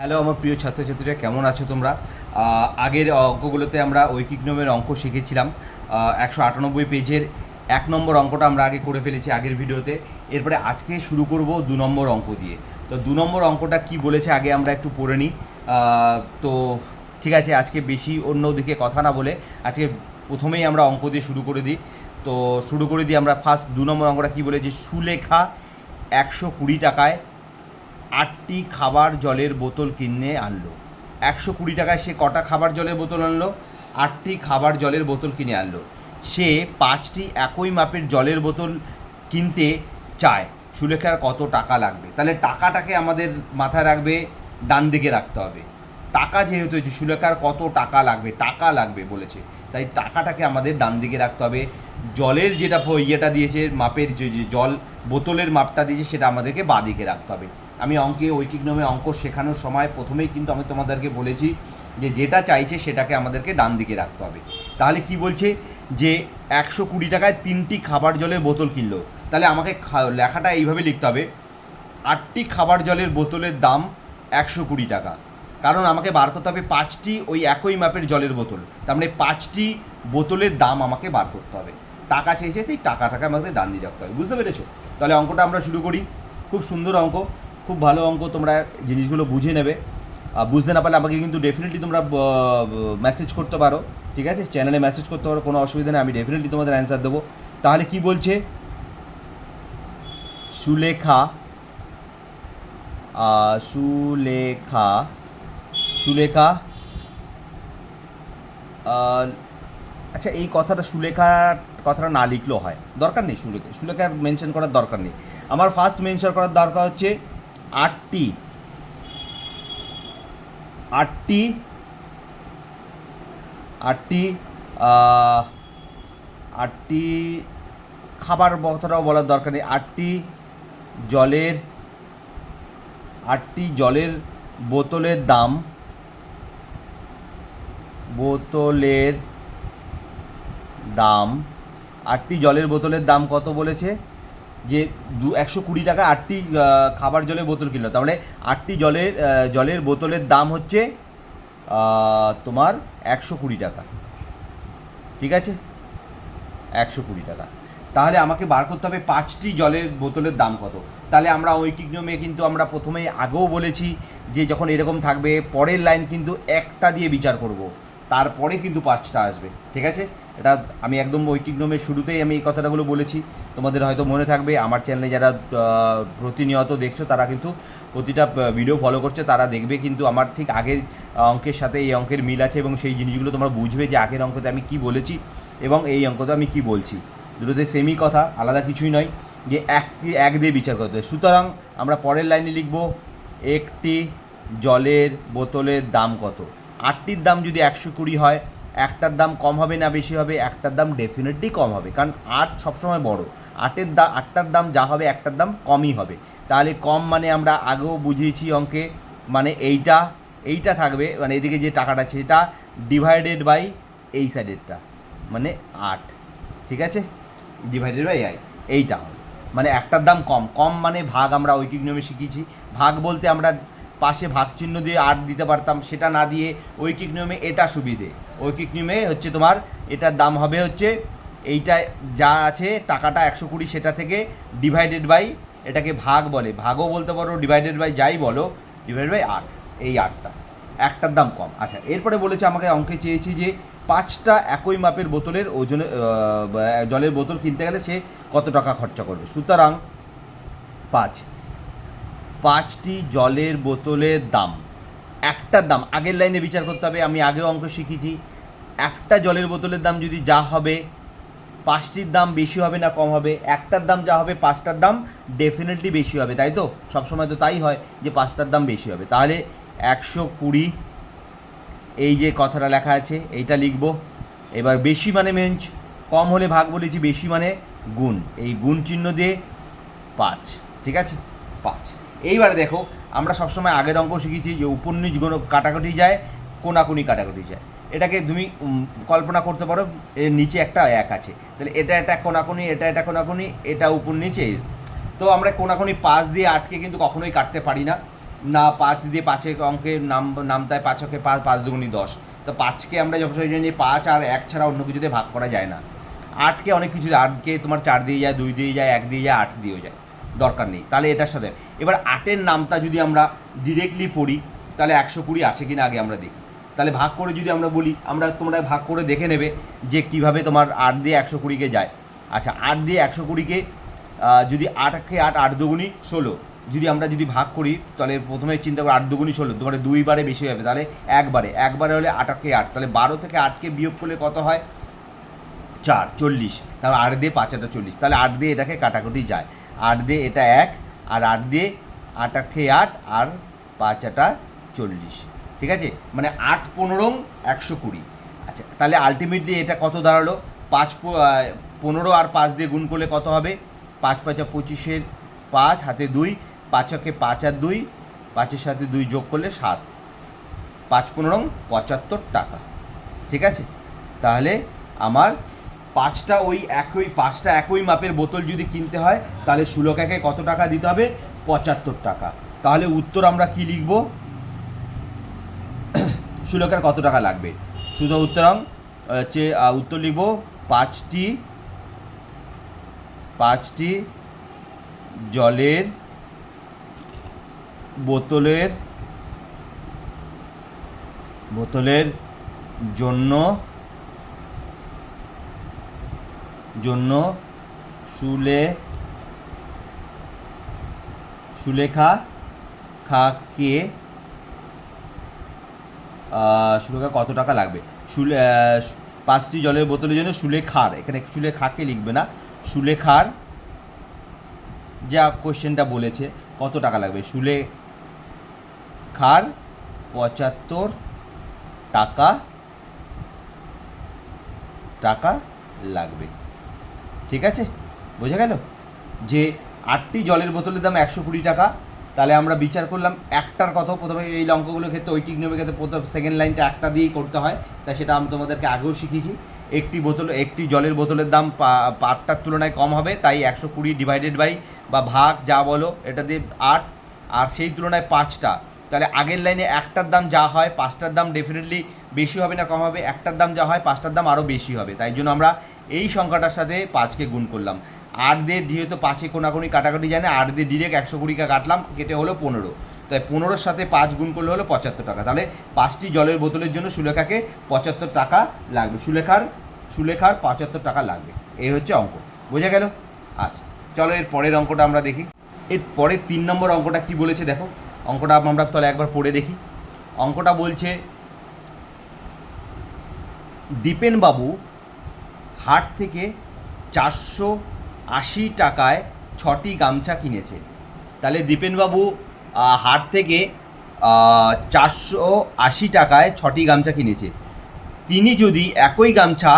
Hello, আমার প্রিয় ছাত্রছাত্রীরা, কেমন আছো তোমরা? আগের অঙ্কগুলোতে আমরা ঐকিক নিয়মের অঙ্ক শিখেছিলাম। একশো আটানব্বই পেজের এক নম্বর অঙ্কটা আমরা আগে করে ফেলেছি আগের ভিডিওতে। এরপরে আজকে শুরু করব দু নম্বর অঙ্ক দিয়ে। তো দু নম্বর অঙ্কটা কি বলেছে আগে আমরা একটু পড়ে নিই। তো ঠিক আছে, আজকে বেশি অন্য দিকে কথা না বলে আজকে প্রথমেই আমরা অঙ্ক দিয়ে শুরু করে দিই। তো শুরু করে দিই আমরা ফার্স্ট দু নম্বর অঙ্কটা কী বলেছি? সুলেখা একশো কুড়ি টাকায় আটটি খাবার জলের বোতল কিনে আনলো। একশো কুড়ি টাকায় সে কটা খাবার জলের বোতল আনলো? আটটি খাবার জলের বোতল কিনে আনলো। সে পাঁচটি একই মাপের জলের বোতল কিনতে চায়। সুলেখার কত টাকা লাগবে? তাহলে টাকাটাকে আমাদের মাথায় রাখবে, ডান দিকে রাখতে হবে। টাকা যেহেতু হয়েছে, সুলেখার কত টাকা লাগবে? টাকা লাগবে বলেছে। তাই টাকাটাকে আমাদের ডান দিকে রাখতে হবে। জলের যেটা ইয়েটা দিয়েছে, মাপের যে জল, বোতলের মাপটা দিয়েছে, সেটা আমাদেরকে বাঁ দিকে রাখতে হবে। আমি অঙ্কে, ঐকিক নিয়মে অঙ্ক শেখানোর সময় প্রথমেই কিন্তু আমি তোমাদেরকে বলেছি যে যেটা চাইছে সেটাকে আমাদেরকে ডান দিকে রাখতে হবে। তাহলে কি বলছে? যে একশো কুড়ি টাকায় তিনটি খাবার জলের বোতল কিনলো। তাহলে আমাকে লেখাটা এইভাবে লিখতে হবে, আটটি খাবার জলের বোতলের দাম একশো কুড়ি টাকা। কারণ আমাকে বার করতে হবে পাঁচটি ওই একই মাপের জলের বোতল। তার মানে পাঁচটি বোতলের দাম আমাকে বার করতে হবে। টাকা চেয়েছে তাই টাকাটাকে আমাকে ডান দিয়ে রাখতে হবে। বুঝতে পেরেছ? তাহলে অঙ্কটা আমরা শুরু করি। খুব সুন্দর অঙ্ক। খুব ভালো অঙ্ক তোমরা জিনিসগুলো বুঝে নেবে। আর বুঝতে না পারলে আমাকে কিন্তু ডেফিনেটলি তোমরা মেসেজ করতে পারো, ঠিক আছে? চ্যানেলে মেসেজ করতে পারো, কোনো অসুবিধা নেই, আমি ডেফিনেটলি তোমাদের অ্যান্সার দেবো। তাহলে কি বলছে? সুলেখা সুলেখা সুলেখা আচ্ছা এই কথাটা সুলেখা কথাটা না লিখলেও হয়। দরকার নেই সুলেখা সুলেখা মেনশন করার দরকার নেই। আমার ফার্স্ট মেনশন করার দরকার হচ্ছে আটটি। আটটি। আটটি আটটি খাবার কথাটাও বলার দরকার নেই। আটটি জলের আটটি জলের বোতলের দাম। বোতলের দাম। আটটি জলের বোতলের দাম কত বলেছে? যে দু একশো কুড়ি টাকা আটটি খাবার জলের বোতল কিনলো। তার মানে আটটি জলের জলের বোতলের দাম হচ্ছে তোমার একশো কুড়ি টাকা। ঠিক আছে? একশো কুড়ি টাকা। তাহলে আমাকে বার করতে হবে পাঁচটি জলের বোতলের দাম কত? তাহলে আমরা ঐকিক নিয়মে কিন্তু আমরা প্রথমেই আগেও বলেছি যে যখন এরকম থাকবে, পরের লাইন কিন্তু একটা দিয়ে বিচার করব। তারপরে কিন্তু পাঁচটা আসবে। ঠিক আছে? এটা আমি একদম ঐকিক নিয়মের শুরুতেই আমি এই কথাটাগুলো বলেছি। তোমাদের হয়তো মনে থাকবে, আমার চ্যানেলে যারা প্রতিনিয়ত দেখছ, তারা কিন্তু প্রতিটা ভিডিও ফলো করছে, তারা দেখবে কিন্তু আমার ঠিক আগের অঙ্কের সাথে এই অঙ্কের মিল আছে এবং সেই জিনিসগুলো তোমরা বুঝবে যে আগের অঙ্কতে আমি কি বলেছি এবং এই অঙ্কতে আমি কি বলছি। দুটোতে সেমই কথা, আলাদা কিছুই নয় যে একটি, এক দিয়ে বিচার করতে। সুতরাং আমরা পরের লাইনে লিখব, একটি জলের বোতলের দাম কত? আটটির দাম যদি একশো কুড়ি হয় একটার দাম কম হবে না বেশি হবে, একটার দাম ডেফিনেটলি কম হবে। কারণ আট সবসময় বড়। আটের দাম আটটার দাম যা হবে, একটার দাম কমই হবে। তাহলে কম মানে আমরা আগেও বুঝিয়েছি, অঙ্কে মানে এইটা এইটা থাকবে মানে এদিকে যে টাকাটা সেটা ডিভাইডেড বাই এই সাইডেরটা মানে আট। ঠিক আছে? ডিভাইডেড বাই আই এইটা হবে। মানে একটার দাম কম। কম মানে ভাগ আমরা ঐকিক নিয়মে শিখিয়েছি। ভাগ বলতে আমরা পাশে ভাগ চিহ্ন দিয়ে আট দিতে পারতাম, সেটা না দিয়ে ঐকিক নিয়মে এটা সুবিধে। ঐকিক নিয়মে হচ্ছে তোমার, এটার দাম হবে হচ্ছে এইটা যা আছে, টাকাটা একশো কুড়ি সেটা থেকে ডিভাইডেড বাই এটাকে ভাগ বলে। ভাগও বলতে পারো ডিভাইডেড বাই যাই বলো ডিভাইডেড বাই আট, এই আটটা। একটার দাম কম। আচ্ছা এরপরে বলেছে আমাকে অঙ্কে চেয়েছি যে পাঁচটা একই মাপের বোতলের ওজনে জলের বোতল কিনতে গেলে সে কত টাকা খরচা করবে? সুতরাং পাঁচ। পাঁচটি জলের বোতলের দাম। একটার দাম। আগের লাইনে বিচার করতে হবে, আমি আগেও অঙ্ক শিখেছি। একটা জলের বোতলের দাম যদি যা হবে, পাঁচটির দাম বেশি হবে না কম হবে, একটার দাম যা হবে, পাঁচটার দাম ডেফিনেটলি বেশি হবে, তাই তো? সবসময় তো তাই হয় যে পাঁচটার দাম বেশি হবে। তাহলে একশো কুড়ি, এই যে কথাটা লেখা আছে, এইটা লিখব। এবার বেশি মানে মেঞ্চ, কম হলে ভাগ বলেছি, বেশি মানে গুণ। এই গুণ চিহ্ন দিয়ে পাঁচ, ঠিক আছে? পাঁচ। এইবার দেখো, আমরা সবসময় আগের অঙ্ক শিখেছি যে উপন্যাস গুণ কাটাকুটি যায়, কোনাকুনি কাটাকুটি যায়। এটাকে তুমি কল্পনা করতে পারো, এর নিচে একটা এক আছে। তাহলে এটা একটা কোনাকুনি, এটা একটা কোনাকুনি, এটা উপর নিচে। তো আমরা কোনাকুনি পাশ দিয়ে আটকে কিন্তু কখনোই কাটতে পারি না। না পাঁচ দিয়ে পাঁচে অঙ্কে নাম, নামতায় পাঁচ অঙ্কে পাঁচ পাঁচ দুগুনি দশ। তো পাঁচকে আমরা যখন জানি পাঁচ আর এক ছাড়া অন্য কিছুতে ভাগ করা যায় না। আটকে অনেক কিছু, আটকে তোমার চার দিয়ে যায়, দুই দিয়ে যায়, এক দিয়ে যায়, আট দিয়েও যায়। দরকার নেই। তাহলে এটার সাথে। এবার আটের নামটা যদি আমরা ডিরেক্টলি পড়ি, তাহলে একশো কুড়ি আসে কিনা আগে আমরা দেখি। তাহলে ভাগ করে যদি আমরা বলি, আমরা তোমরা ভাগ করে দেখে নেবে যে কীভাবে তোমার আট দিয়ে একশো কুড়িকে যায়। আচ্ছা আট দিয়ে একশো কুড়িকে যদি আটকে আট আট দুগুনি ষোলো। যদি আমরা যদি ভাগ করি, তাহলে প্রথমে চিন্তা করি আট দুগুনি ষোলো, তোমার দুইবারে বেশি হবে তাহলে একবারে একবারে হলে আটকে আট, তাহলে বারো থেকে আটকে বিয়োগ করলে কত হয়? চার, চল্লিশ। তাহলে আট দিয়ে পাঁচ আটা চল্লিশ। তাহলে আট দিয়ে এটাকে কাটাকুটি যায়। আট দিয়ে এটা এক, আর আট দিয়ে আট আটকে আট, আর পাঁচ আটা চল্লিশ। ঠিক আছে? মানে আট পনেরো একশো কুড়ি। আচ্ছা তাহলে আলটিমেটলি এটা কত দাঁড়াল? পাঁচ পনেরো আর পাঁচ দিয়ে গুণ করলে কত হবে? পাঁচ পাঁচা পঁচিশের পাঁচ, হাতে দুই পাঁচকে পাঁচ আর দুই, পাঁচের সাথে দুই যোগ করলে সাত। পাঁচ পনেরো পঁচাত্তর টাকা। ঠিক আছে? তাহলে আমার পাঁচটা ওই একই, পাঁচটা একই মাপের বোতল যদি কিনতে হয়, তাহলে সুলকাকে কত টাকা দিতে হবে? পঁচাত্তর টাকা। তাহলে উত্তর আমরা কি লিখব? সুলকার কত টাকা লাগবে? শুধু উত্তরং হচ্ছে উত্তর লিখব, পাঁচটি পাঁচটি জলের বোতলের বোতলের জন্য জন্য সুলে, সুলেখা খাকে সুলেখা কত টাকা লাগবে? সুলে পাঁচটি জলের বোতলের জন্য সুলেখার, এখানে সুলেখাকে লিখবে না, সুলেখার যা কোশ্চেনটা বলেছে, কত টাকা লাগবে? সুলে সুলেখার পঁচাত্তর টাকা টাকা লাগবে। ঠিক আছে? বোঝা গেল? যে আটটি জলের বোতলের দাম একশো কুড়ি টাকা তাহলে আমরা বিচার করলাম একটার কথা প্রথমে এই অঙ্কগুলোর ক্ষেত্রে ঐকিক নিয়মের ক্ষেত্রে প্রথম সেকেন্ড লাইনটা একটা দিয়েই করতে হয়। তাই সেটা আমি তোমাদেরকে আগেও শিখিয়েছি। একটি বোতল, একটি জলের বোতলের দাম আটটার তুলনায় কম হবে, তাই একশো কুড়ি ডিভাইডেড বাই বা ভাগ যা বলো, এটা দিয়ে আট, আর সেই তুলনায় পাঁচটা। তাহলে আগের লাইনে একটার দাম যা হয়, পাঁচটার দাম ডেফিনেটলি বেশি হবে না কম হবে, একটার দাম যা হয়, পাঁচটার দাম আরও বেশি হবে। তাই জন্য আমরা এই সংখ্যাটার সাথে পাঁচকে গুণ করলাম। আট দিয়ে যেহেতু পাঁচে কোনাকুনি কাটাকাটি জানে, আট দিয়ে ডিরেক্ট একশো কুড়িকে কাটলাম, কেটে হলো পনেরো। তাই পনেরোর সাথে পাঁচ গুণ করলে হলো পঁচাত্তর টাকা। তাহলে পাঁচটি জলের বোতলের জন্য সুলেখাকে পঁচাত্তর টাকা লাগবে। সুলেখার সুলেখার পঁচাত্তর টাকা লাগবে। এই হচ্ছে অঙ্ক। বোঝা গেল? আচ্ছা চলো এর পরের অঙ্কটা আমরা দেখি। এর পরের তিন নম্বর অঙ্কটা কি বলেছে দেখো? অঙ্কটা আমরা তাহলে একবার পড়ে দেখি। অঙ্কটা বলছে, দীপেনবাবু হাট থেকে চারশো আশি টাকায় ছটি গামছা কিনেছে। তাহলে দীপেনবাবু হাট থেকে চারশো আশি টাকায় ছটি গামছা কিনেছে। তিনি যদি একই গামছা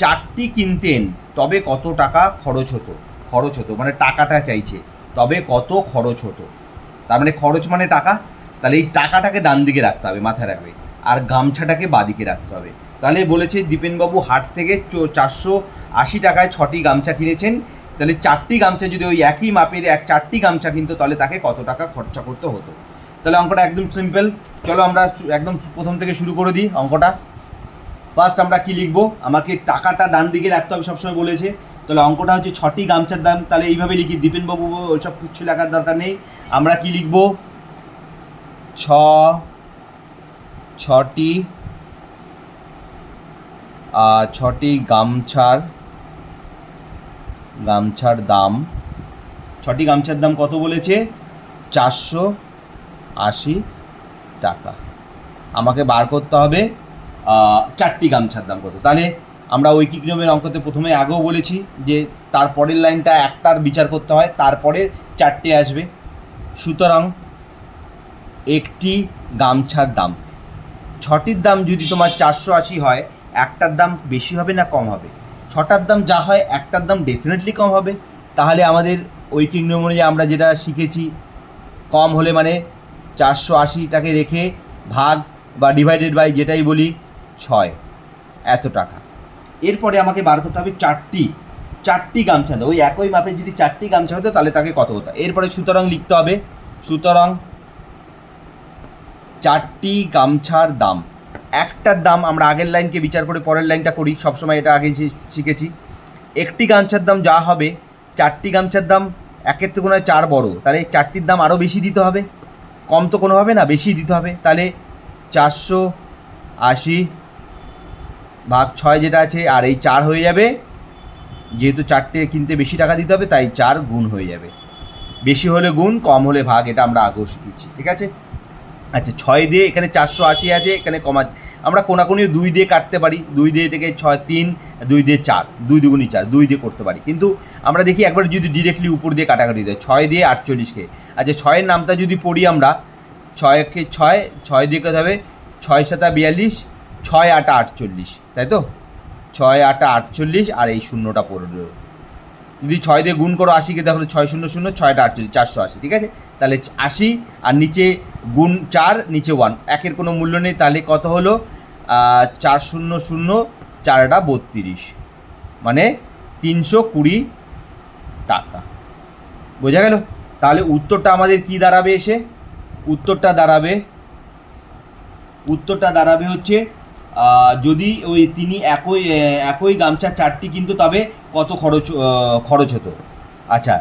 চারটি কিনতেন, তবে কত টাকা খরচ হতো? খরচ হতো মানে টাকাটা চাইছে, তবে কত খরচ হতো? তার মানে খরচ মানে টাকা? তাহলে এই টাকাটাকে ডান দিকে রাখতে হবে, মাথায় রাখবে। আর গামছাটাকে বাদিকে রাখতে হবে। তাহলে বলেছে দীপেনবাবু, হাট থেকে চারশো আশি টাকায় ছটি গামছা কিনেছেন। তাহলে চারটি গামছা যদি ওই একই মাপের এক চারটি গামছা কিনতো, তাহলে তাকে কত টাকা খরচা করতে হতো? তাহলে অঙ্কটা একদম সিম্পল চলো আমরা একদম প্রথম থেকে শুরু করে দিই অঙ্কটা। ফার্স্ট আমরা কি লিখব? আমাকে টাকাটা ডান দিকে রাখতে হবে, সবসময় বলেছে। তাহলে অঙ্কটা হচ্ছে ছটি গামছার দাম। তাহলে এইভাবে লিখি, দীপেনবাবু ওইসব কিছু লেখার দরকার নেই। আমরা কি লিখব? ছ, ছটি ছটি গামছার গামছার দাম। ছটি গামছার দাম কত বলেছে? চারশো আশি টাকা। আমাকে বার করতে হবে চারটি গামছার দাম কত। তাহলে আমরা ঐকিক নিয়মের অঙ্কতে প্রথমে আগেও বলেছি যে তারপরের লাইনটা একটার বিচার করতে হয়, তারপরে চারটে আসবে। সুতরাং একটি গামছার দাম। ছটির দাম যদি তোমার চারশো আশি হয়, একটার দাম বেশি হবে না কম হবে? ছটার দাম যা হয়, একটার দাম ডেফিনেটলি কম হবে। তাহলে আমাদের ওই নিয়ম অনুযায়ী আমরা যেটা শিখেছি, কম হলে মানে চারশো আশিটাকে রেখে ভাগ বা ডিভাইডেড বাই যেটাই বলি ছয় এত টাকা। এরপরে আমাকে বার করতে হবে চারটি চারটি গামছা ওই একই মাপের যদি চারটি গামছা হতো তাহলে তাকে কত হতো? এরপরে সুতরাং লিখতে হবে, সুতরাং চারটি গামছার দাম। একটার দাম আমরা আগের লাইনকে বিচার করে পরের লাইনটা করি, সবসময় এটা আগে শিখেছি। একটি গামছার দাম যা হবে, চারটি গামছার দাম একের তো কোনো চার বড়। তাহলে এই চারটির দাম আরও বেশি দিতে হবে। কম তো কোনো হবে না, বেশি দিতে হবে। তাহলে চারশো আশি ভাগ ছয় যেটা আছে, আর এই চার হয়ে যাবে। যেহেতু চারটে কিনতে বেশি টাকা দিতে হবে, তাই চার গুণ হয়ে যাবে। বেশি হলে গুণ, কম হলে ভাগ, এটা আমরা আগেও শিখেছি। ঠিক আছে? আচ্ছা ছয় দিয়ে এখানে চারশো আশি আছে, এখানে কমা আমরা কোনাকুনি দুই দিয়ে কাটতে পারি, দুই দিয়ে থেকে ছয়, তিন, দুই দিয়ে চার, দুই দুগুনি চার, দুই দিয়ে করতে পারি। কিন্তু আমরা দেখি একবার যদি ডিরেক্টলি উপর দিয়ে কাটাকাটি দেয়, ছয় দিয়ে আটচল্লিশকে। আচ্ছা ছয়ের নামটা যদি পড়ি আমরা, ছয়কে ছয় ছয় দিয়ে কত হবে? ছয় সাতা বিয়াল্লিশ, ছয় আটা আটচল্লিশ, তাই তো? ছয় আটা আটচল্লিশ আর এই শূন্যটা পড়ে রইল যদি ছয় দিয়ে গুণ করো আশিকে, তাহলে ছয় শূন্য শূন্য ছয়টা আটচল্লিশ, চারশো আশি, ঠিক আছে? তাহলে আশি আর নিচে গুণ চার, নিচে ওয়ান একের কোনো মূল্য নেই, তাহলে কত হলো? চার শূন্য শূন্য চারটা বত্রিশ। মানে তিনশো কুড়ি টাকা। বোঝা গেল? তাহলে উত্তরটা আমাদের কি দাঁড়াবে এসে? উত্তরটা দাঁড়াবে উত্তরটা দাঁড়াবে হচ্ছে যদি ওই তিনি একই একই গামছা চারটি কিন্তু তবে কত খরচ খরচ হতো? আচ্ছা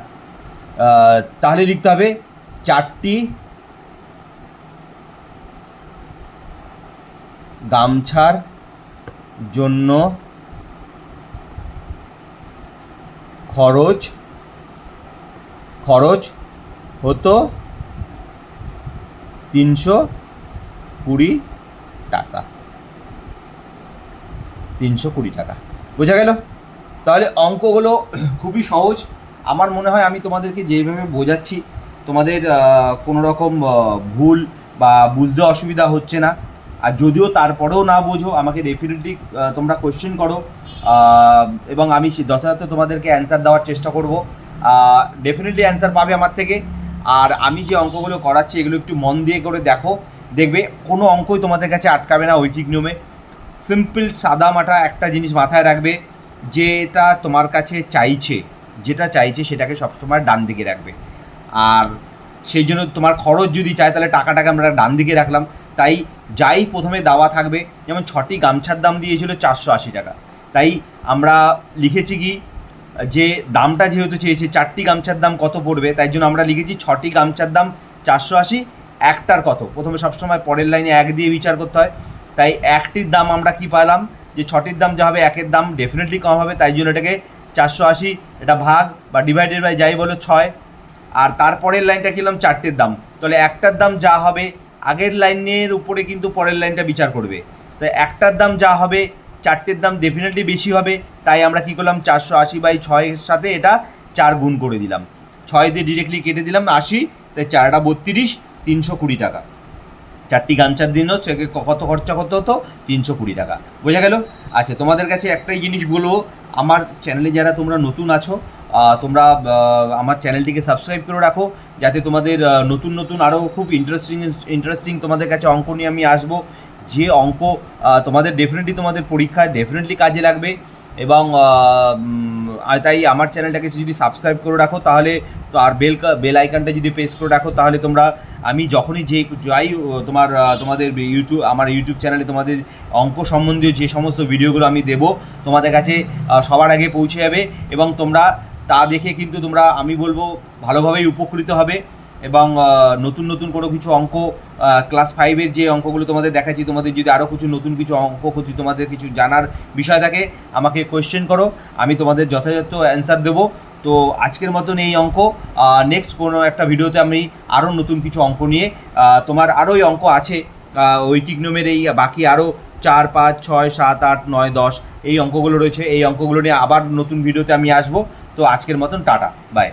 তাহলে লিখতে হবে, চারটি গামছার জন্য খরচ খরচ হতো তিনশো কুড়ি টাকা। তিনশো কুড়ি টাকা। বোঝা গেল? তাহলে অঙ্কগুলো খুবই সহজ। আমার মনে হয় আমি তোমাদেরকে যেভাবে বোঝাচ্ছি, তোমাদের কোনো রকম ভুল বা বুঝতে অসুবিধা হচ্ছে না। আর যদিও তারপরেও না বোঝো, আমাকে ডেফিনেটলি তোমরা কোয়েশ্চেন করো। এবং আমি যথাযথ তোমাদেরকে অ্যান্সার দেওয়ার চেষ্টা করব। ডেফিনেটলি অ্যান্সার পাবে আমার থেকে। আর আমি যে অঙ্কগুলো করাচ্ছি, এগুলো একটু মন দিয়ে করে দেখো। দেখবে, কোনো অঙ্কই তোমাদের কাছে আটকাবে না ঐকিক নিয়মে। সিম্পল সাদা মাটা একটা জিনিস মাথায় রাখবে, যেটা তোমার কাছে চাইছে। যেটা চাইছে, সেটাকে সবসময় ডান দিকে রাখবে। আর সেই জন্য তোমার খরচ যদি চায়, তাহলে টাকাটাকে আমরা ডান দিকে রাখলাম। তাই যাই প্রথমে দাওয়া থাকবে, যেমন ছটি গামছার দাম দিয়েছিল চারশো আশি টাকা। তাই আমরা লিখেছি কি, যে দামটা যেহেতু চেয়েছে, চারটি গামছার দাম কত পড়বে, তাই জন্য আমরা লিখেছি ছটি গামছার দাম চারশো আশি, একটার কত? প্রথমে সবসময় পরের লাইনে এক দিয়ে বিচার করতে হয়। তাই একটির দাম আমরা কি পেলাম, যে ছটির দাম যা হবে, একের দাম ডেফিনেটলি কম হবে, তাই জন্য এটাকে চারশো আশি, এটা ভাগ বা ডিভাইডেড বাই যাই বলো ছয়। আর তারপরের লাইনটা কিলাম চারটের দাম। তাহলে একটার দাম যা হবে আগের লাইনের উপরে কিন্তু পরের লাইনটা বিচার করবে। তো একটার দাম যা হবে, চারটের দাম ডেফিনেটলি বেশি হবে, তাই আমরা কি করলাম, চারশো আশি বাই ছয়ের সাথে এটা চার গুণ করে দিলাম। ছয় দিয়ে ডিরেক্টলি কেটে দিলাম আশি তাই চারটা বত্রিশ, তিনশো কুড়ি টাকা। চারটি গামছার দিন হচ্ছে কত খরচা কত হতো? তিনশো কুড়ি টাকা। বোঝা গেল? আচ্ছা তোমাদের কাছে একটাই জিনিস বলব আমার চ্যানেলে যারা তোমরা নতুন আছো তোমরা আমার চ্যানেলটিকে সাবস্ক্রাইব করে রাখো, যাতে তোমাদের নতুন নতুন আরও খুব ইন্টারেস্টিং ইন্টারেস্টিং তোমাদের কাছে অঙ্ক নিয়ে আমি আসব। যে অঙ্ক তোমাদের ডেফিনেটলি তোমাদের পরীক্ষায় ডেফিনেটলি কাজে লাগবে। এবং তাই আমার চ্যানেলটাকে যদি সাবস্ক্রাইব করে রাখো, তাহলে তো আর বেল বেল আইকনটা যদি প্রেস করে রাখো, তাহলে তোমরা, আমি যখনই যে যাই তোমার তোমাদের ইউটিউব আমার ইউটিউব চ্যানেলে তোমাদের অঙ্ক সম্বন্ধীয় যে সমস্ত ভিডিওগুলো আমি দেবো, তোমাদের কাছে সবার আগে পৌঁছে যাবে এবং তোমরা তা দেখে কিন্তু তোমরা, আমি বলব, ভালোভাবেই উপকৃত হবে। এবং নতুন নতুন কোনো কিছু অঙ্ক ক্লাস ফাইভের যে অঙ্কগুলো তোমাদের দেখাচ্ছি, তোমাদের যদি আরও কিছু নতুন কিছু অঙ্ক কিছু তোমাদের কিছু জানার বিষয় থাকে, আমাকে কোয়েশ্চেন করো, আমি তোমাদের যথাযথ অ্যান্সার দেবো। তো আজকের মতন এই অঙ্ক নেক্সট কোনো একটা ভিডিওতে আমি আরও নতুন কিছু অঙ্ক নিয়ে তোমার আরও অঙ্ক আছে ঐকিক নিয়মের এই বাকি আরও চার, পাঁচ, ছয়, সাত, আট, নয়, দশ, এই অঙ্কগুলো রয়েছে, এই অঙ্কগুলো নিয়ে আবার নতুন ভিডিওতে আমি আসব। তো আজকের মতন টাটা বাই